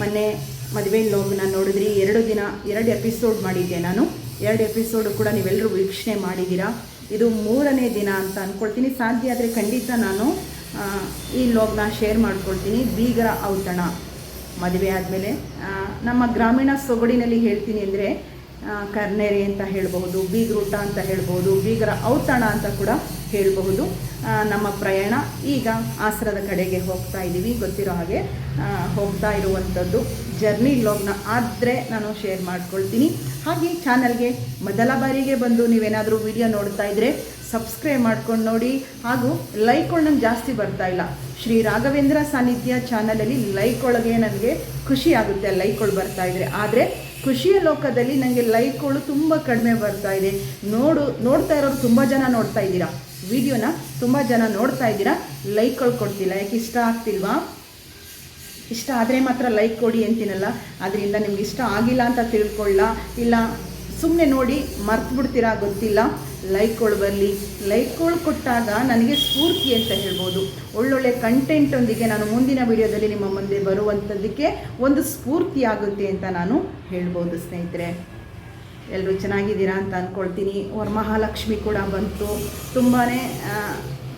ಮೊನ್ನೆ ಮದುವೆ ಲೋಗ್ನ ನೋಡಿದ್ರಿ, ಎರಡು ದಿನ, ಎರಡು ಎಪಿಸೋಡ್ ಮಾಡಿದ್ದೆ ನಾನು. ಎರಡು ಎಪಿಸೋಡು ಕೂಡ ನೀವೆಲ್ಲರೂ ವೀಕ್ಷಣೆ ಮಾಡಿದ್ದೀರಾ. ಇದು ಮೂರನೇ ದಿನ ಅಂತ ಅಂದ್ಕೊಳ್ತೀನಿ ಸಾಧ್ಯ ಆದರೆ ಖಂಡಿತ ನಾನು ಈ ಲೋಗ್ನ ಶೇರ್ ಮಾಡ್ಕೊಳ್ತೀನಿ. ಬೀಗರ ಔತಣ ಮದುವೆ ಆದಮೇಲೆ. ನಮ್ಮ ಗ್ರಾಮೀಣ ಸೊಗಡಿನಲ್ಲಿ ಹೇಳ್ತೀನಿ ಅಂದರೆ ಕರ್ನೇರಿ ಅಂತ ಹೇಳಬಹುದು ಬೀಗ್ರೂಟ ಅಂತ ಹೇಳ್ಬೋದು ಬೀಗರ ಔತಣ ಅಂತ ಕೂಡ ಹೇಳಬಹುದು. ನಮ್ಮ ಪ್ರಯಾಣ ಈಗ ಆಸ್ರದ ಕಡೆಗೆ ಹೋಗ್ತಾ ಇದ್ದೀವಿ. ಗೊತ್ತಿರೋ ಹಾಗೆ ಹೋಗ್ತಾ ಇರುವಂಥದ್ದು ಜರ್ನಿ ಲಾಗ್ನ ಆದರೆ ನಾನು ಶೇರ್ ಮಾಡ್ಕೊಳ್ತೀನಿ. ಹಾಗೆ ಚಾನಲ್ಗೆ ಮೊದಲ ಬಾರಿಗೆ ಬಂದು ನೀವೇನಾದರೂ ವಿಡಿಯೋ ನೋಡ್ತಾ ಇದ್ದರೆ ಸಬ್ಸ್ಕ್ರೈಬ್ ಮಾಡ್ಕೊಂಡು ನೋಡಿ. ಹಾಗೂ ಲೈಕ್ಗಳು ನಂಗೆ ಜಾಸ್ತಿ ಬರ್ತಾ ಇಲ್ಲ. ಶ್ರೀ ರಾಘವೇಂದ್ರ ಸಾನ್ನಿಧ್ಯ ಚಾನಲಲ್ಲಿ ಲೈಕ್ ಒಳಗೆ ನನಗೆ ಖುಷಿ ಆಗುತ್ತೆ. ಲೈಕ್ಗಳು ಬರ್ತಾ ಇದ್ರೆ. ಆದರೆ ಖುಷಿಯ ಲೋಕದಲ್ಲಿ ನನಗೆ ಲೈಕ್ಗಳು ತುಂಬ ಕಡಿಮೆ ಬರ್ತಾ ಇದೆ. ನೋಡು, ನೋಡ್ತಾ ಇರೋರು ತುಂಬ ಜನ ನೋಡ್ತಾ ಇದ್ದೀರಾ? ವಿಡಿಯೋನ ತುಂಬ ಜನ ನೋಡ್ತಾ ಇದ್ದೀರಾ? ಲೈಕ್ಗಳು ಕೊಡ್ತಿಲ್ಲ. ಯಾಕೆ ಇಷ್ಟ ಆಗ್ತಿಲ್ವಾ? ಇಷ್ಟ ಆದರೆ ಮಾತ್ರ ಲೈಕ್ ಕೊಡಿ ಅಂತೀನಲ್ಲ. ಅದರಿಂದ ನಿಮ್ಗೆ ಇಷ್ಟ ಆಗಿಲ್ಲ ಅಂತ ತಿಳ್ಕೊಳ್ಳ. ಇಲ್ಲ ಸುಮ್ಮನೆ ನೋಡಿ ಮರ್ತು ಬಿಡ್ತೀರಾ ಗೊತ್ತಿಲ್ಲ. ಲೈಕ್ಗಳು ಬರಲಿ. ಲೈಕ್ಗಳು ಕೊಟ್ಟಾಗ ನನಗೆ ಸ್ಫೂರ್ತಿ ಅಂತ ಹೇಳ್ಬೋದು. ಒಳ್ಳೊಳ್ಳೆ ಕಂಟೆಂಟೊಂದಿಗೆ ನಾನು ಮುಂದಿನ ವಿಡಿಯೋದಲ್ಲಿ ನಿಮ್ಮ ಮುಂದೆ ಬರುವಂಥದ್ದಕ್ಕೆ ಒಂದು ಸ್ಫೂರ್ತಿ ಆಗುತ್ತೆ ಅಂತ ನಾನು ಹೇಳ್ಬೋದು ಸ್ನೇಹಿತರೆ. ಎಲ್ಲರೂ ಚೆನ್ನಾಗಿದ್ದೀರಾ ಅಂತ ಅಂದ್ಕೊಳ್ತೀನಿ ವರಮಹಾಲಕ್ಷ್ಮಿ ಕೂಡ ಬಂತು. ತುಂಬಾ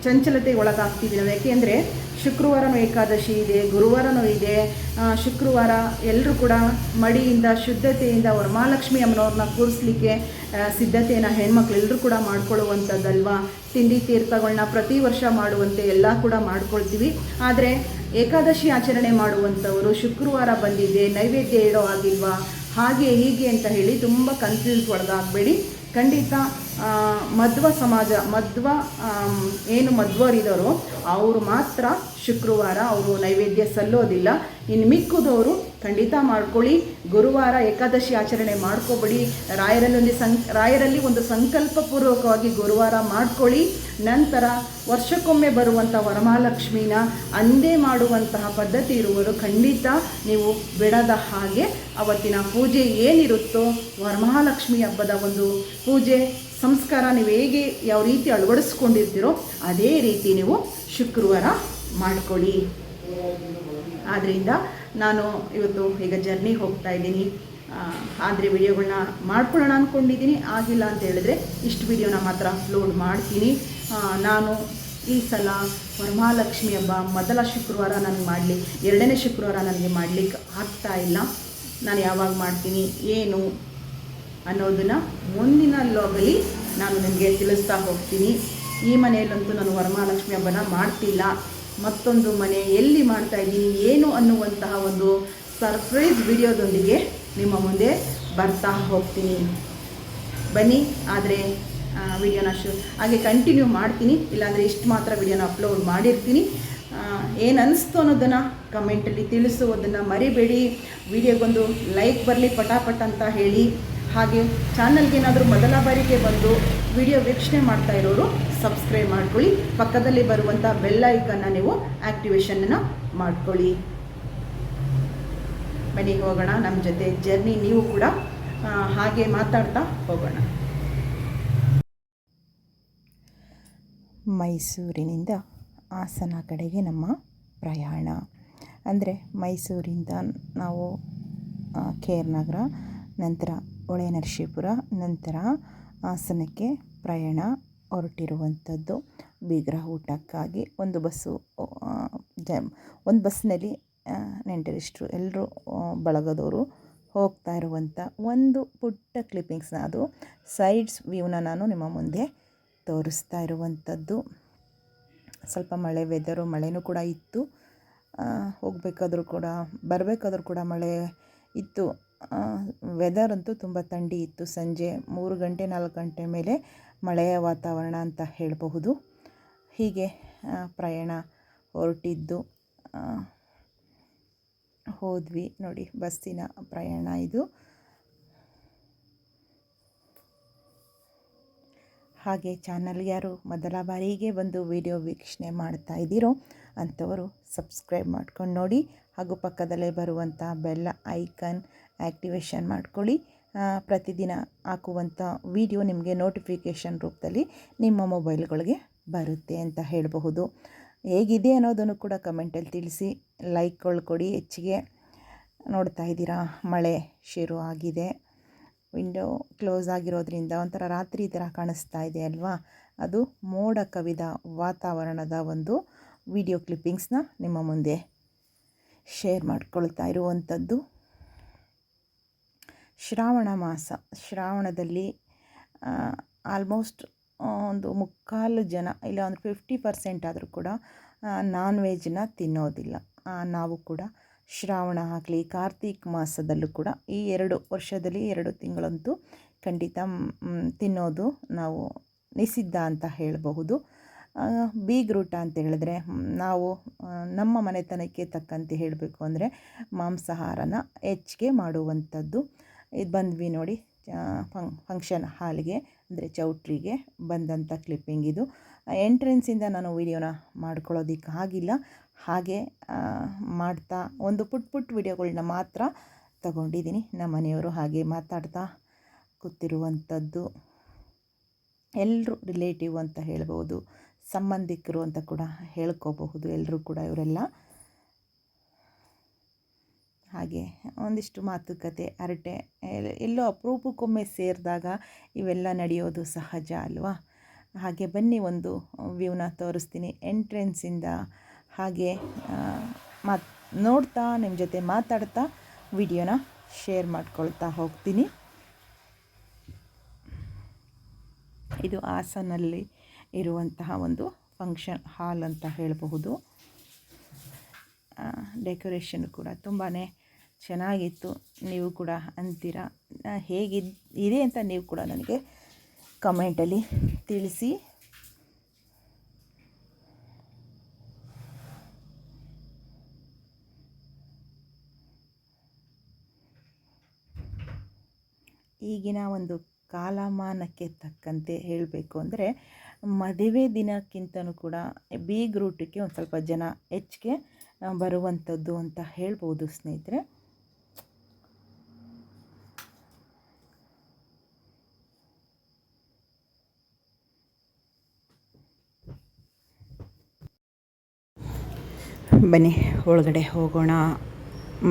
ಚಂಚಲತೆಗೆ ಒಳಗಾಗ್ತೀವಿ ನಾವು ಯಾಕೆಂದರೆ ಶುಕ್ರವಾರನೂ ಏಕಾದಶಿ ಇದೆ, ಗುರುವಾರನೂ ಇದೆ. ಶುಕ್ರವಾರ ಎಲ್ಲರೂ ಕೂಡ ಮಡಿಯಿಂದ, ಶುದ್ಧತೆಯಿಂದ ವರಮಹಾಲಕ್ಷ್ಮಿ ಅಮ್ಮನವ್ರನ್ನ ಕೂರಿಸ್ಲಿಕ್ಕೆ ಸಿದ್ಧತೆಯನ್ನು ಹೆಣ್ಮಕ್ಳು ಎಲ್ಲರೂ ಕೂಡ ಮಾಡ್ಕೊಳ್ಳುವಂಥದ್ದಲ್ವಾ? ತಿಂಡಿ ತೀರ್ಥಗಳನ್ನ ಪ್ರತಿ ವರ್ಷ ಮಾಡುವಂತೆ ಎಲ್ಲ ಕೂಡ ಮಾಡ್ಕೊಳ್ತೀವಿ. ಆದರೆ ಏಕಾದಶಿ ಆಚರಣೆ ಮಾಡುವಂಥವರು ಶುಕ್ರವಾರ ಬಂದಿದೆ ನೈವೇದ್ಯ ಇಡೋ ಆಗಿಲ್ವಾ ಹಾಗೆ ಹೀಗೆ ಅಂತ ಹೇಳಿ ತುಂಬ ಕನ್ಫ್ಯೂಸ್ ಒಳಗಾಗಬೇಡಿ. ಖಂಡಿತ ಮಧ್ವ ಸಮಾಜ, ಮಧ್ವ ಏನು ಮಧ್ವರಿದಾರೋ ಅವರು ಮಾತ್ರ ಶುಕ್ರವಾರ ಅವರು ನೈವೇದ್ಯ ಸಲ್ಲೋದಿಲ್ಲ. ಇನ್ನು ಮಿಕ್ಕುದವರು ಖಂಡಿತ ಮಾಡ್ಕೊಳ್ಳಿ. ಗುರುವಾರ ಏಕಾದಶಿ ಆಚರಣೆ ಮಾಡ್ಕೋಬೇಡಿ. ರಾಯರಲ್ಲಿ ಒಂದು ಸಂ, ರಾಯರಲ್ಲಿ ಒಂದು ಸಂಕಲ್ಪಪೂರ್ವಕವಾಗಿ ಗುರುವಾರ ಮಾಡ್ಕೊಳ್ಳಿ. ನಂತರ ವರ್ಷಕ್ಕೊಮ್ಮೆ ಬರುವಂಥ ವರಮಹಾಲಕ್ಷ್ಮಿನ ಅಂದೇ ಮಾಡುವಂತಹ ಪದ್ಧತಿ ಇರುವರು ಖಂಡಿತ ನೀವು ಬಿಡದ ಹಾಗೆ ಅವತ್ತಿನ ಪೂಜೆ ಏನಿರುತ್ತೋ ವರಮಹಾಲಕ್ಷ್ಮಿ ಹಬ್ಬದ ಒಂದು ಪೂಜೆ ಸಂಸ್ಕಾರ ನೀವು ಹೇಗೆ ಯಾವ ರೀತಿ ಅಳವಡಿಸ್ಕೊಂಡಿರ್ತೀರೋ ಅದೇ ರೀತಿ ನೀವು ಶುಕ್ರವಾರ ಮಾಡ್ಕೊಳ್ಳಿ. ಆದ್ದರಿಂದ ನಾನು ಇವತ್ತು ಈಗ ಜರ್ನಿ ಹೋಗ್ತಾ ಇದ್ದೀನಿ. ಆದರೆ ವಿಡಿಯೋಗಳನ್ನ ಮಾಡ್ಕೊಳ್ಳೋಣ ಅಂದ್ಕೊಂಡಿದ್ದೀನಿ ಆಗಿಲ್ಲ ಅಂತ ಹೇಳಿದ್ರೆ ಇಷ್ಟು ವಿಡಿಯೋನ ಮಾತ್ರ ಅಪ್ಲೋಡ್ ಮಾಡ್ತೀನಿ. ನಾನು ಈ ಸಲ ವರಮಹಾಲಕ್ಷ್ಮಿ ಹಬ್ಬ ಮೊದಲ ಶುಕ್ರವಾರ ನನಗೆ ಮಾಡಲಿ, ಎರಡನೇ ಶುಕ್ರವಾರ ನನಗೆ ಮಾಡಲಿಕ್ಕೆ ಆಗ್ತಾ ಇಲ್ಲ. ನಾನು ಯಾವಾಗ ಮಾಡ್ತೀನಿ, ಏನು ಅನ್ನೋದನ್ನು ಮುಂದಿನ ಲೋಗಲ್ಲಿ ನಾನು ನಿಮಗೆ ತಿಳಿಸ್ತಾ ಹೋಗ್ತೀನಿ. ಈ ಮನೆಯಲ್ಲಂತೂ ನಾನು ವರಮಹಾಲಕ್ಷ್ಮಿ ಹಬ್ಬನ ಮಾಡ್ತಿಲ್ಲ. ಮತ್ತೊಂದು ಮನೆ ಎಲ್ಲಿ ಮಾಡ್ತಾ ಇದ್ದೀನಿ, ಏನು ಅನ್ನುವಂತಹ ಒಂದು ಸರ್ಪ್ರೈಸ್ ವಿಡಿಯೋದೊಂದಿಗೆ ನಿಮ್ಮ ಮುಂದೆ ಬರ್ತಾ ಹೋಗ್ತೀನಿ. ಬನ್ನಿ, ಆದರೆ ವಿಡಿಯೋನ ಶು, ಹಾಗೆ ಕಂಟಿನ್ಯೂ ಮಾಡ್ತೀನಿ. ಇಲ್ಲಾಂದರೆ ಇಷ್ಟು ಮಾತ್ರ ವಿಡಿಯೋನ ಅಪ್ಲೋಡ್ ಮಾಡಿರ್ತೀನಿ. ಏನು ಅನಿಸ್ತು ಅನ್ನೋದನ್ನು ಕಮೆಂಟಲ್ಲಿ ತಿಳಿಸುವುದನ್ನು ಮರಿಬೇಡಿ. ವಿಡಿಯೋಗೊಂದು ಲೈಕ್ ಬರಲಿ, ಪಟಾಪಟ್ ಅಂತ ಹೇಳಿ. ಹಾಗೆ ಚಾನಲ್ಗೆ ಏನಾದರೂ ಮೊದಲ ಬಾರಿಗೆ ಬಂದು ವಿಡಿಯೋ ವೀಕ್ಷಣೆ ಮಾಡ್ತಾ ಇರೋರು ಸಬ್ಸ್ಕ್ರೈಬ್ ಮಾಡ್ಕೊಳ್ಳಿ. ಪಕ್ಕದಲ್ಲಿ ಬರುವಂಥ ಬೆಲ್ ಐಕನ್ನ ನೀವು ಆ್ಯಕ್ಟಿವೇಶನನ್ನು ಮಾಡ್ಕೊಳ್ಳಿ. ಬನ್ನಿ ಹೋಗೋಣ ನಮ್ಮ ಜೊತೆ ಜರ್ನಿ ನೀವು ಕೂಡ ಹಾಗೆ ಮಾತಾಡ್ತಾ ಹೋಗೋಣ. ಮೈಸೂರಿನಿಂದ ಹಾಸನ ಕಡೆಗೆ ನಮ್ಮ ಪ್ರಯಾಣ. ಅಂದರೆ ಮೈಸೂರಿಂದ ನಾವು ಕೆ ಆರ್ ನಗರ, ನಂತರ ಹೊಳೆನರಸೀಪುರ ನಂತರ ಹಾಸನಕ್ಕೆ ಪ್ರಯಾಣ ಹೊರಟಿರುವಂಥದ್ದು. ಬೀಗ್ರ ಊಟಕ್ಕಾಗಿ ಒಂದು ಬಸ್ಸು ಜ, ಒಂದು ಬಸ್ನಲ್ಲಿ ನೆಂಟರಿಷ್ಟರು ಎಲ್ಲರೂ ಬಳಗದವರು ಹೋಗ್ತಾ ಇರುವಂಥ ಒಂದು ಪುಟ್ಟ ಕ್ಲಿಪ್ಪಿಂಗ್ಸ್ನ ಅದು ಸೈಡ್ಸ್ ವ್ಯೂನ ನಾನು ನಿಮ್ಮ ಮುಂದೆ ತೋರಿಸ್ತಾ ಇರುವಂಥದ್ದು. ಸ್ವಲ್ಪ ಮಳೆ ವೆದರು, ಮಳೆನೂ ಕೂಡ ಇತ್ತು. ಹೋಗಬೇಕಾದ್ರೂ ಕೂಡ, ಬರಬೇಕಾದ್ರೂ ಕೂಡ ಮಳೆ ಇತ್ತು. ವೆದರ್ ಅಂತೂ ತುಂಬ ಥಂಡಿ ಇತ್ತು. ಸಂಜೆ ಮೂರು ಗಂಟೆ, ನಾಲ್ಕು ಗಂಟೆ ಮೇಲೆ ಮಳೆಯ ವಾತಾವರಣ ಅಂತ ಹೇಳಬಹುದು. ಹೀಗೆ ಪ್ರಯಾಣ ಹೊರಟಿದ್ದು ಹೋದ್ವಿ ನೋಡಿ, ಬಸ್ಸಿನ ಪ್ರಯಾಣ ಇದು. ಹಾಗೆ ಚಾನಲ್ ಯಾರು ಮೊದಲ ಬಾರಿಗೆ ಬಂದು ವಿಡಿಯೋ ವೀಕ್ಷಣೆ ಮಾಡ್ತಾ ಇದ್ದೀರೋ, ಅಂಥವರು ಸಬ್ಸ್ಕ್ರೈಬ್ ಮಾಡ್ಕೊಂಡು ನೋಡಿ, ಹಾಗೂ ಪಕ್ಕದಲ್ಲೇ ಬರುವಂಥ ಬೆಲ್ಲ ಐಕನ್ ಆ್ಯಕ್ಟಿವೇಶನ್ ಮಾಡ್ಕೊಳ್ಳಿ. ಪ್ರತಿದಿನ ಹಾಕುವಂಥ ವಿಡಿಯೋ ನಿಮಗೆ ನೋಟಿಫಿಕೇಷನ್ ರೂಪದಲ್ಲಿ ನಿಮ್ಮ ಮೊಬೈಲ್ಗಳಿಗೆ ಬರುತ್ತೆ ಅಂತ ಹೇಳಬಹುದು. ಹೇಗಿದೆ ಅನ್ನೋದನ್ನು ಕೂಡ ಕಮೆಂಟಲ್ಲಿ ತಿಳಿಸಿ. ಲೈಕ್ಗಳು ಕೊಡಿ. ಹೆಚ್ಚಿಗೆ ನೋಡ್ತಾ ಇದ್ದೀರಾ? ಮಳೆ ಶುರು ಆಗಿದೆ. ವಿಂಡೋ ಕ್ಲೋಸ್ ಆಗಿರೋದ್ರಿಂದ ಒಂಥರ ರಾತ್ರಿ ಥರ ಕಾಣಿಸ್ತಾ ಇದೆ ಅಲ್ವಾ? ಅದು ಮೋಡ ಕವಿದ ವಾತಾವರಣದ ಒಂದು ವಿಡಿಯೋ ಕ್ಲಿಪ್ಪಿಂಗ್ಸ್ನ ನಿಮ್ಮ ಮುಂದೆ ಶೇರ್ ಮಾಡ್ಕೊಳ್ತಾ ಇರುವಂಥದ್ದು. ಶ್ರಾವಣ ಮಾಸ, ಶ್ರಾವಣದಲ್ಲಿ ಆಲ್ಮೋಸ್ಟ್ ಒಂದು ಮುಕ್ಕಾಲು ಜನ ಇಲ್ಲ ಒಂದು ಫಿಫ್ಟಿ ಪರ್ಸೆಂಟ್ ಆದರೂ ಕೂಡ ನಾನ್ ವೆಜ್ನ ತಿನ್ನೋದಿಲ್ಲ. ನಾವು ಕೂಡ ಶ್ರಾವಣ ಆಗಲಿ, ಕಾರ್ತೀಕ ಮಾಸದಲ್ಲೂ ಕೂಡ ಈ ಎರಡು ವರ್ಷದಲ್ಲಿ ಎರಡು ತಿಂಗಳಂತೂ ಖಂಡಿತ ತಿನ್ನೋದು ನಾವು ನಿಷಿದ್ಧ ಅಂತ ಹೇಳಬಹುದು. ಬೀಗ್ರೂಟ ಅಂತ ಹೇಳಿದ್ರೆ ನಾವು ನಮ್ಮ ಮನೆತನಕ್ಕೆ ತಕ್ಕಂತೆ ಹೇಳಬೇಕು ಅಂದರೆ ಮಾಂಸಾಹಾರನ ಹೆಚ್ಚಿಗೆ ಮಾಡುವಂಥದ್ದು. ಇದು ಬಂದ್ವಿ ನೋಡಿ ಫಂಕ್ ಫಂಕ್ಷನ್ ಹಾಲ್ಗೆ, ಅಂದರೆ ಚೌಟ್ರಿಗೆ ಬಂದಂಥ ಕ್ಲಿಪ್ಪಿಂಗ್ ಇದು. ಎಂಟ್ರೆನ್ಸಿಂದ ನಾನು ವೀಡಿಯೋನ ಮಾಡ್ಕೊಳ್ಳೋದಕ್ಕೆ ಆಗಿಲ್ಲ. ಹಾಗೆ ಮಾಡ್ತಾ, ಒಂದು ಪುಟ್ ಪುಟ್ ವೀಡಿಯೋಗಳನ್ನ ಮಾತ್ರ ತಗೊಂಡಿದ್ದೀನಿ ನಮ್ಮ ಮನೆಯವರು ಹಾಗೆ ಮಾತಾಡ್ತಾ ಕೂತಿರುವಂಥದ್ದು. ಎಲ್ಲರೂ ರಿಲೇಟಿವ್ ಅಂತ ಹೇಳ್ಬೋದು ಸಂಬಂಧಿಕರು ಅಂತ ಕೂಡ ಹೇಳ್ಕೋಬಹುದು ಎಲ್ಲರೂ ಕೂಡ ಇವರೆಲ್ಲ. ಹಾಗೆ ಒಂದಿಷ್ಟು ಮಾತುಕತೆ, ಹರಟೆ ಎಲ್- ಎಲ್ಲೋ ಅಪರೂಪಕ್ಕೊಮ್ಮೆ ಸೇರಿದಾಗ ಇವೆಲ್ಲ ನಡೆಯೋದು ಸಹಜ ಅಲ್ವಾ? ಹಾಗೆ ಬನ್ನಿ ಒಂದು ವ್ಯೂನ ತೋರಿಸ್ತೀನಿ. ಎಂಟ್ರೆನ್ಸಿಂದ ಹಾಗೆ ಮಾತ್, ನೋಡ್ತಾ ನಿಮ್ಮ ಜೊತೆ ಮಾತಾಡ್ತಾ ವಿಡಿಯೋನ ಶೇರ್ ಮಾಡ್ಕೊಳ್ತಾ ಹೋಗ್ತೀನಿ. ಇದು ಹಾಸನಲ್ಲಿ ಇರುವಂತಹ ಒಂದು ಫಂಕ್ಷನ್ ಹಾಲ್ ಅಂತ ಹೇಳಬಹುದು. ಡೆಕೋರೇಷನ್ ಕೂಡ ತುಂಬಾ ಚೆನ್ನಾಗಿತ್ತು. ನೀವು ಕೂಡ ಅಂತೀರಾ? ಹೇಗಿದ್, ಇದೆ ಅಂತ ನೀವು ಕೂಡ ನನಗೆ ಕಮೆಂಟಲ್ಲಿ ತಿಳಿಸಿ. ಈಗಿನ ಒಂದು ಕಾಲಮಾನಕ್ಕೆ ತಕ್ಕಂತೆ ಹೇಳಬೇಕು ಅಂದರೆ, ಮದುವೆ ದಿನಕ್ಕಿಂತನೂ ಕೂಡ ಬೀಗ್ ರೂಟಕ್ಕೆ ಒಂದು ಸ್ವಲ್ಪ ಜನ ಹೆಚ್ಚಿಗೆ ಬರುವಂಥದ್ದು ಅಂತ ಹೇಳ್ಬೋದು ಸ್ನೇಹಿತರೆ. ಬನ್ನಿ, ಒಳಗಡೆ ಹೋಗೋಣ.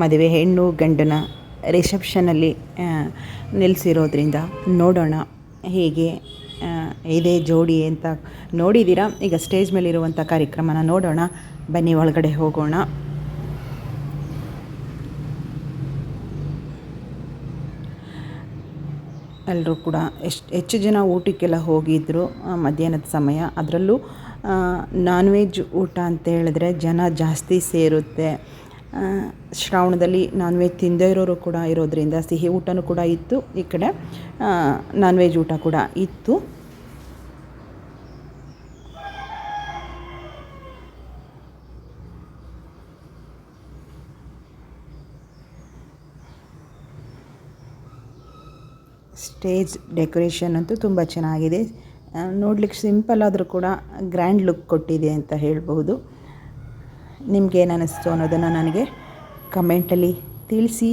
ಮದುವೆ ಹೆಣ್ಣು ಗಂಡನ ರಿಸೆಪ್ಷನಲ್ಲಿ ನಿಲ್ಲಿಸಿರೋದ್ರಿಂದ ನೋಡೋಣ. ಹೇಗೆ ಇದೇ ಜೋಡಿ ಅಂತ ನೋಡಿದ್ದೀರಾ ಈಗ ಸ್ಟೇಜ್ ಮೇಲಿರುವಂಥ ಕಾರ್ಯಕ್ರಮನ ನೋಡೋಣ. ಬನ್ನಿ, ಒಳಗಡೆ ಹೋಗೋಣ. ಎಲ್ಲರೂ ಕೂಡ ಎಷ್ಟು, ಹೆಚ್ಚು ಜನ ಊಟಕ್ಕೆಲ್ಲ ಹೋಗಿದ್ದರು ಮಧ್ಯಾಹ್ನದ ಸಮಯ. ಅದರಲ್ಲೂ ನಾನ್ ವೆಜ್ ಊಟ ಅಂತ ಹೇಳಿದ್ರೆ ಜನ ಜಾಸ್ತಿ ಸೇರುತ್ತೆ. ಶ್ರಾವಣದಲ್ಲಿ ನಾನ್ ವೆಜ್ ತಿಂದೇ ಇರೋರು ಕೂಡ ಇರೋದರಿಂದ ಸಿಹಿ ಊಟನೂ ಕೂಡ ಇತ್ತು. ಈ ಕಡೆ ನಾನ್ ವೆಜ್ ಊಟ ಕೂಡ ಇತ್ತು. ಸ್ಟೇಜ್ ಡೆಕೋರೇಷನ್ ಅಂತೂ ತುಂಬ ಚೆನ್ನಾಗಿದೆ. ನೋಡ್ಲಿಕ್ಕೆ ಸಿಂಪಲ್ ಆದರೂ ಕೂಡ ಗ್ರ್ಯಾಂಡ್ ಲುಕ್ ಕೊಟ್ಟಿದೆ ಅಂತ ಹೇಳ್ಬೋದು ನಿಮ್ಗೇನು ಅನ್ನಿಸ್ತು ಅನ್ನೋದನ್ನು ನನಗೆ ಕಮೆಂಟಲ್ಲಿ ತಿಳಿಸಿ.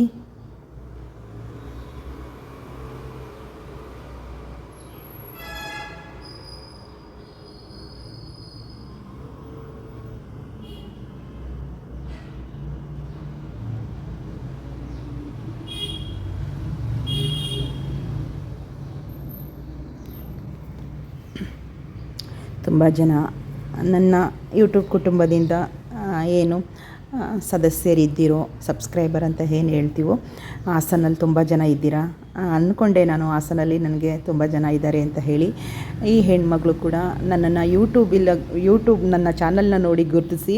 ತುಂಬ ಜನ ನನ್ನ ಯೂಟ್ಯೂಬ್ ಕುಟುಂಬದಿಂದ ಏನು ಸದಸ್ಯರಿದ್ದೀರೋ, ಸಬ್ಸ್ಕ್ರೈಬರ್ ಅಂತ ಏನು ಹೇಳ್ತೀವೋ ಹಾಸನಲ್ಲಿ ತುಂಬ ಜನ ಇದ್ದೀರಾ? ಅಂದ್ಕೊಂಡೆ ನಾನು ಹಾಸನಲ್ಲಿ ನನಗೆ ತುಂಬ ಜನ ಇದ್ದಾರೆ ಅಂತ ಹೇಳಿ. ಈ ಹೆಣ್ಮಗಳು ಕೂಡ ನನ್ನನ್ನು ಯೂಟ್ಯೂಬಿಲ್ಲ ಯೂಟ್ಯೂಬ್ ನನ್ನ ಚಾನಲ್ನ ನೋಡಿ ಗುರುತಿಸಿ,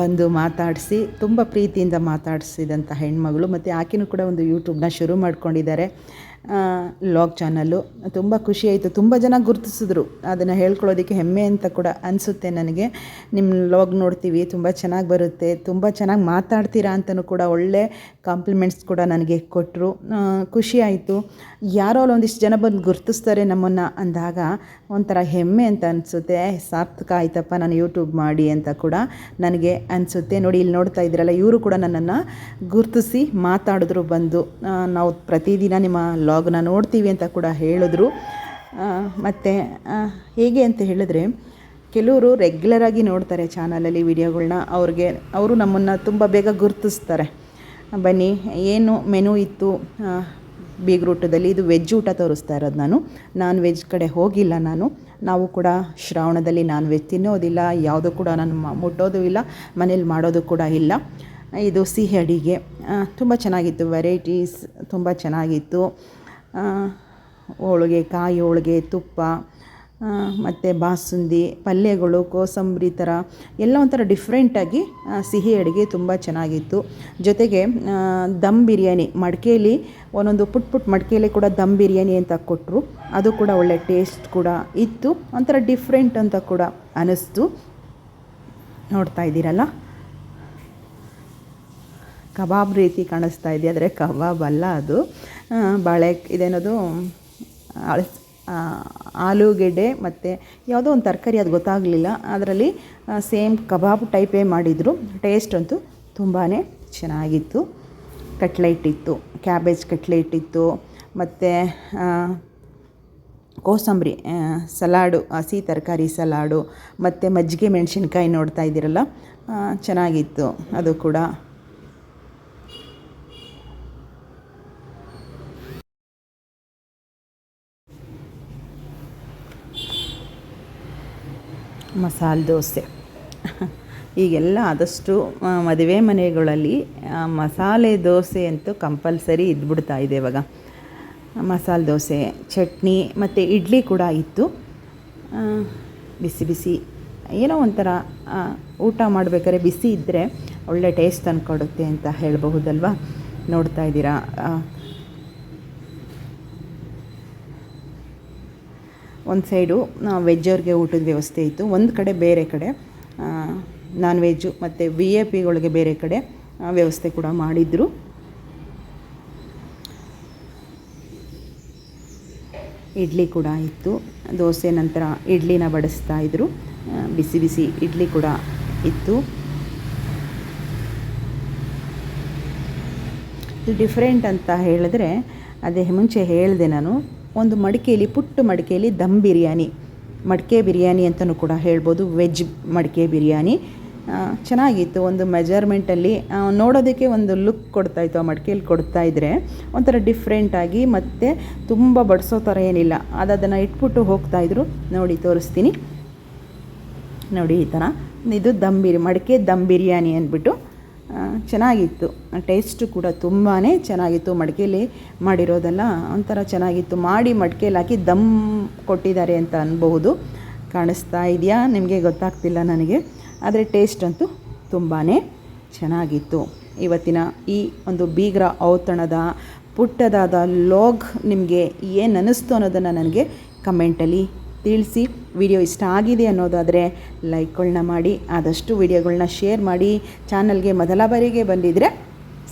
ಬಂದು ಮಾತಾಡಿಸಿ, ತುಂಬ ಪ್ರೀತಿಯಿಂದ ಮಾತಾಡಿಸಿದಂಥ ಹೆಣ್ಮಗಳು. ಮತ್ತು ಆಕೆಯೂ ಕೂಡ ಒಂದು ಯೂಟ್ಯೂಬ್ನ ಶುರು ಮಾಡ್ಕೊಂಡಿದ್ದಾರೆ. ಲಾಗ್ ಚಾನಲ್ಲು ತುಂಬ ಖುಷಿ ಆಯಿತು. ತುಂಬ ಜನ ಗುರುತಿಸಿದ್ರು. ಅದನ್ನು ಹೇಳ್ಕೊಳ್ಳೋದಕ್ಕೆ ಹೆಮ್ಮೆ ಅಂತ ಕೂಡ ಅನಿಸುತ್ತೆ ನನಗೆ. ನಿಮ್ಮ ಲಾಗ್ ನೋಡ್ತೀವಿ, ತುಂಬ ಚೆನ್ನಾಗಿ ಬರುತ್ತೆ, ತುಂಬ ಚೆನ್ನಾಗಿ ಮಾತಾಡ್ತೀರಾ ಅಂತಲೂ ಕೂಡ ಒಳ್ಳೆ ಕಾಂಪ್ಲಿಮೆಂಟ್ಸ್ ಕೂಡ ನನಗೆ ಕೊಟ್ಟರು ಖುಷಿ ಆಯಿತು. ಯಾರೋ ಒಂದಿಷ್ಟು ಜನ ಬಂದು ಗುರುತಿಸ್ತಾರೆ ನಮ್ಮನ್ನು ಅಂದಾಗ ಒಂಥರ ಹೆಮ್ಮೆ ಅಂತ ಅನಿಸುತ್ತೆ. ಸಾರ್ಥಕ ಆಯ್ತಪ್ಪ, ನಾನು ಯೂಟ್ಯೂಬ್ ಮಾಡಿ ಅಂತ ಕೂಡ ನನಗೆ ಅನಿಸುತ್ತೆ. ನೋಡಿ, ಇಲ್ಲಿ ನೋಡ್ತಾ ಇದ್ದೀರಲ್ಲ, ಇವರು ಕೂಡ ನನ್ನನ್ನು ಗುರುತಿಸಿ ಮಾತಾಡಿದ್ರು ಬಂದು. ನಾವು ಪ್ರತಿದಿನ ನಿಮ್ಮ ಲಾಗ್ನ ನೋಡ್ತೀವಿ ಅಂತ ಕೂಡ ಹೇಳಿದ್ರು. ಮತ್ತು ಹೇಗೆ ಅಂತ ಹೇಳಿದ್ರೆ, ಕೆಲವರು ರೆಗ್ಯುಲರಾಗಿ ನೋಡ್ತಾರೆ ಚಾನಲಲ್ಲಿ ವಿಡಿಯೋಗಳನ್ನ ಅವ್ರಿಗೆ, ಅವರು ನಮ್ಮನ್ನು ತುಂಬ ಬೇಗ ಗುರುತಿಸ್ತಾರೆ. ಬನ್ನಿ, ಏನು ಮೆನು ಇತ್ತು? ಬೀಗ್ರೂಟದಲ್ಲಿ ಇದು ವೆಜ್ ಊಟ ತೋರಿಸ್ತಾ ಇರೋದು ನಾನು. ನಾನ್ ವೆಜ್ ಕಡೆ ಹೋಗಿಲ್ಲ ನಾನು. ನಾವು ಕೂಡ ಶ್ರಾವಣದಲ್ಲಿ ನಾನ್ ವೆಜ್ ತಿನ್ನೋದಿಲ್ಲ, ಯಾವುದೂ ಕೂಡ ನಾನು ಮುಟ್ಟೋದು ಇಲ್ಲ, ಮನೇಲಿ ಮಾಡೋದು ಕೂಡ ಇಲ್ಲ. ಇದು ಸಿಹಿ ಅಡಿಗೆ. ತುಂಬ ಚೆನ್ನಾಗಿತ್ತು ವೆರೈಟೀಸ್ ತುಂಬ ಚೆನ್ನಾಗಿತ್ತು. ಹೋಳಿಗೆ, ಕಾಯಿ ಹೋಳಿಗೆ, ತುಪ್ಪ ಮತ್ತು ಬಾಸುಂದಿ, ಪಲ್ಯಗಳು, ಕೋಸಂಬರಿ ಥರ ಎಲ್ಲ ಒಂಥರ ಡಿಫ್ರೆಂಟಾಗಿ ಸಿಹಿ ಅಡುಗೆ ತುಂಬ ಚೆನ್ನಾಗಿತ್ತು. ಜೊತೆಗೆ ದಮ್ ಬಿರಿಯಾನಿ, ಮಡಿಕೇಲಿ ಒಂದೊಂದು ಪುಟ್ ಪುಟ್ ಮಡಿಕೇಲಿ ಕೂಡ ದಮ್ ಬಿರಿಯಾನಿ ಅಂತ ಕೊಟ್ಟರು ಅದು ಕೂಡ ಒಳ್ಳೆ ಟೇಸ್ಟ್ ಕೂಡ ಇತ್ತು, ಒಂಥರ ಡಿಫ್ರೆಂಟ್ ಅಂತ ಕೂಡ ಅನ್ನಿಸ್ತು ನೋಡ್ತಾ ಇದ್ದೀರಲ್ಲ? ಕಬಾಬ್ ರೀತಿ ಕಾಣಿಸ್ತಾ ಇದೆ, ಆದರೆ ಕಬಾಬ್ ಅಲ್ಲ ಅದು. ಬಾಳೆ ಇದೇನದು ಆಲೂಗೆಡ್ಡೆ ಮತ್ತು ಯಾವುದೋ ಒಂದು ತರಕಾರಿ ಅದು ಗೊತ್ತಾಗಲಿಲ್ಲ. ಅದರಲ್ಲಿ ಸೇಮ್ ಕಬಾಬ್ ಟೈಪೇ ಮಾಡಿದರು. ಟೇಸ್ಟ್ ಅಂತೂ ತುಂಬಾ ಚೆನ್ನಾಗಿತ್ತು. ಕಟ್ಲೆಟ್ ಇತ್ತು ಕ್ಯಾಬೇಜ್ ಕಟ್ಲೆಟ್ ಇತ್ತು, ಮತ್ತು ಕೋಸಂಬರಿ ಸಲಾಡು, ಹಸಿ ತರಕಾರಿ ಸಲಾಡು, ಮತ್ತು ಮಜ್ಜಿಗೆ ಮೆಣಸಿನ್ಕಾಯಿ ನೋಡ್ತಾ ಇದ್ದೀರಲ್ಲ ಚೆನ್ನಾಗಿತ್ತು. ಅದು ಕೂಡ ಮಸಾಲೆ ದೋಸೆ. ಈಗೆಲ್ಲ ಆದಷ್ಟು ಮದುವೆ ಮನೆಗಳಲ್ಲಿ ಮಸಾಲೆ ದೋಸೆ ಅಂತೂ ಕಂಪಲ್ಸರಿ ಇದ್ಬಿಡ್ತಾ ಇದೆ ಇವಾಗ. ಮಸಾಲೆ ದೋಸೆ, ಚಟ್ನಿ, ಮತ್ತು ಇಡ್ಲಿ ಕೂಡ ಇತ್ತು. ಬಿಸಿ ಬಿಸಿ, ಏನೋ ಒಂಥರ ಊಟ ಮಾಡಬೇಕಾದ್ರೆ ಬಿಸಿ ಇದ್ದರೆ ಒಳ್ಳೆ ಟೇಸ್ಟ್ ತಂದುಕೊಡುತ್ತೆ ಅಂತ ಹೇಳಬಹುದಲ್ವಾ? ನೋಡ್ತಾ ಇದ್ದೀರಾ? ಒಂದು ಸೈಡು ವೆಜ್ ಅವ್ರಿಗೆ ಊಟದ ವ್ಯವಸ್ಥೆ ಇತ್ತು. ಒಂದು ಕಡೆ ಬೇರೆ ಕಡೆ ನಾನ್ ವೆಜ್ಜು ಮತ್ತು ವಿ ಎ ಪಿಗಳಿಗೆ ಬೇರೆ ಕಡೆ ವ್ಯವಸ್ಥೆ ಕೂಡ ಮಾಡಿದರು. ಇಡ್ಲಿ ಕೂಡ ಇತ್ತು. ದೋಸೆ ನಂತರ ಇಡ್ಲಿನ ಬಡಿಸ್ತಾ ಇದ್ದರು ಬಿಸಿ ಬಿಸಿ ಇಡ್ಲಿ ಕೂಡ ಇತ್ತು. ಇದು ಡಿಫ್ರೆಂಟ್ ಅಂತ ಹೇಳಿದ್ರೆ, ಅದೇ ಮುಂಚೆ ಹೇಳಿದೆ ನಾನು. ಒಂದು ಮಡಿಕೆಯಲ್ಲಿ, ಪುಟ್ಟ ಮಡಿಕೆಯಲ್ಲಿ ದಮ್ ಬಿರಿಯಾನಿ. ಮಡಿಕೆ ಬಿರಿಯಾನಿ ಅಂತಲೂ ಕೂಡ ಹೇಳ್ಬೋದು, ವೆಜ್ ಮಡಿಕೆ ಬಿರಿಯಾನಿ. ಚೆನ್ನಾಗಿತ್ತು ಒಂದು ಮೆಜರ್ಮೆಂಟಲ್ಲಿ. ನೋಡೋದಕ್ಕೆ ಒಂದು ಲುಕ್ ಕೊಡ್ತಾಯಿತ್ತು, ಆ ಮಡಿಕೆಯಲ್ಲಿ ಕೊಡ್ತಾ ಇದ್ದರೆ ಒಂಥರ ಡಿಫ್ರೆಂಟಾಗಿ ಮತ್ತು ತುಂಬ ಬಡಿಸೋ ಥರ ಏನಿಲ್ಲ. ಅದು ಅದನ್ನು ಇಟ್ಬಿಟ್ಟು ಹೋಗ್ತಾಯಿದ್ರು. ನೋಡಿ, ತೋರಿಸ್ತೀನಿ. ನೋಡಿ, ಈ ಥರ. ಇದು ದಮ್ ಬಿರಿ, ಮಡಿಕೆ ದಮ್ ಬಿರಿಯಾನಿ ಅಂದ್ಬಿಟ್ಟು ಚೆನ್ನಾಗಿತ್ತು. ಟೇಸ್ಟು ಕೂಡ ತುಂಬಾ ಚೆನ್ನಾಗಿತ್ತು. ಮಡಿಕೇಲಿ ಮಾಡಿರೋದೆಲ್ಲ ಒಂಥರ ಚೆನ್ನಾಗಿತ್ತು. ಮಾಡಿ ಮಡಿಕೇಲಿ ಹಾಕಿ ದಮ್ ಕೊಟ್ಟಿದ್ದಾರೆ ಅಂತ ಅನ್ಬಹುದು. ಕಾಣಿಸ್ತಾ ಇದೆಯಾ? ನಿಮಗೆ ಗೊತ್ತಾಗ್ತಿಲ್ಲ ನನಗೆ. ಆದರೆ ಟೇಸ್ಟ್ ಅಂತೂ ತುಂಬಾ ಚೆನ್ನಾಗಿತ್ತು. ಇವತ್ತಿನ ಈ ಒಂದು ಬೀಗ್ರ ಔತಣದ ಪುಟ್ಟದಾದ ಲೋಗ್ ನಿಮಗೆ ಏನು ಅನ್ನಿಸ್ತು ಅನ್ನೋದನ್ನು ನನಗೆ ಕಮೆಂಟಲ್ಲಿ ತಿಳಿಸಿ ವಿಡಿಯೋ ಇಷ್ಟ ಆಗಿದೆ ಅನ್ನೋದಾದರೆ ಲೈಕ್ಗಳನ್ನ ಮಾಡಿ, ಆದಷ್ಟು ವಿಡಿಯೋಗಳನ್ನ ಶೇರ್ ಮಾಡಿ ಚಾನಲ್ಗೆ ಮೊದಲ ಬಾರಿಗೆ ಬಂದಿದ್ದರೆ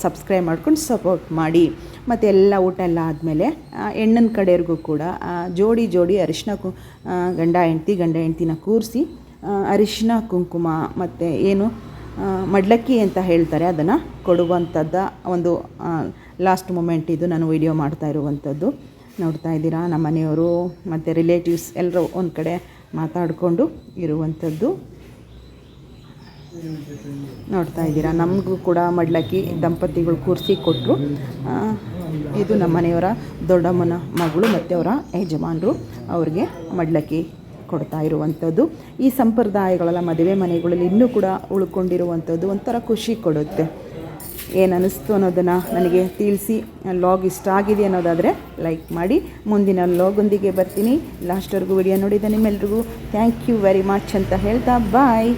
ಸಬ್ಸ್ಕ್ರೈಬ್ ಮಾಡ್ಕೊಂಡು ಸಪೋರ್ಟ್ ಮಾಡಿ. ಮತ್ತು ಎಲ್ಲ ಊಟ ಎಲ್ಲ ಆದಮೇಲೆ ಹೆಣ್ಣನ ಕಡೆಯವ್ರಿಗೂ ಕೂಡ ಜೋಡಿ ಜೋಡಿ ಅರಿಶಿನ ಕು ಗಂಡ ಹೆಂಡ್ತಿ, ಗಂಡ ಹೆಂಡ್ತಿನ ಕೂರಿಸಿ ಅರಿಶಿನ ಕುಂಕುಮ ಮತ್ತು ಏನು ಮಡ್ಲಕ್ಕಿ ಅಂತ ಹೇಳ್ತಾರೆ ಅದನ್ನು ಕೊಡುವಂಥದ್ದ ಒಂದು ಲಾಸ್ಟ್ ಮೂಮೆಂಟ್ ಇದು ನಾನು ವಿಡಿಯೋ ಮಾಡ್ತಾ ಇರುವಂಥದ್ದು. ನೋಡ್ತಾ ಇದ್ದೀರಾ? ನಮ್ಮ ಮನೆಯವರು ಮತ್ತು ರಿಲೇಟಿವ್ಸ್ ಎಲ್ಲರೂ ಒಂದು ಕಡೆ ಮಾತಾಡಿಕೊಂಡು ಇರುವಂಥದ್ದು ನೋಡ್ತಾ ಇದ್ದೀರಾ? ನಮಗೂ ಕೂಡ ಮಡ್ಲಕ್ಕಿ ದಂಪತಿಗಳು ಕೂರಿಸಿ ಕೊಟ್ಟರು ಇದು ನಮ್ಮ ಮನೆಯವರ ದೊಡ್ಡಮ್ಮನ ಮಗಳು ಮತ್ತು ಅವರ ಯಜಮಾನರು ಅವ್ರಿಗೆ ಮಡ್ಲಕ್ಕಿ ಕೊಡ್ತಾ ಇರುವಂಥದ್ದು. ಈ ಸಂಪ್ರದಾಯಗಳೆಲ್ಲ ಮದುವೆ ಮನೆಗಳಲ್ಲಿ ಇನ್ನೂ ಕೂಡ ಉಳ್ಕೊಂಡಿರುವಂಥದ್ದು ಒಂಥರ ಖುಷಿ ಕೊಡುತ್ತೆ. ಏನು ಅನ್ನಿಸ್ತು ಅನ್ನೋದನ್ನು ನನಗೆ ತಿಳಿಸಿ, ಲಾಗ್ ಇಷ್ಟ ಆಗಿದೆ ಅನ್ನೋದಾದರೆ ಲೈಕ್ ಮಾಡಿ. ಮುಂದಿನ ಲಾಗೊಂದಿಗೆ ಬರ್ತೀನಿ. ಲಾಸ್ಟ್ವರೆಗೂ ವಿಡಿಯೋ ನೋಡಿದ ನಿಮ್ಮೆಲ್ರಿಗೂ ಥ್ಯಾಂಕ್ ಯು ವೆರಿ ಮಚ್ ಅಂತ ಹೇಳ್ತಾ, ಬಾಯ್.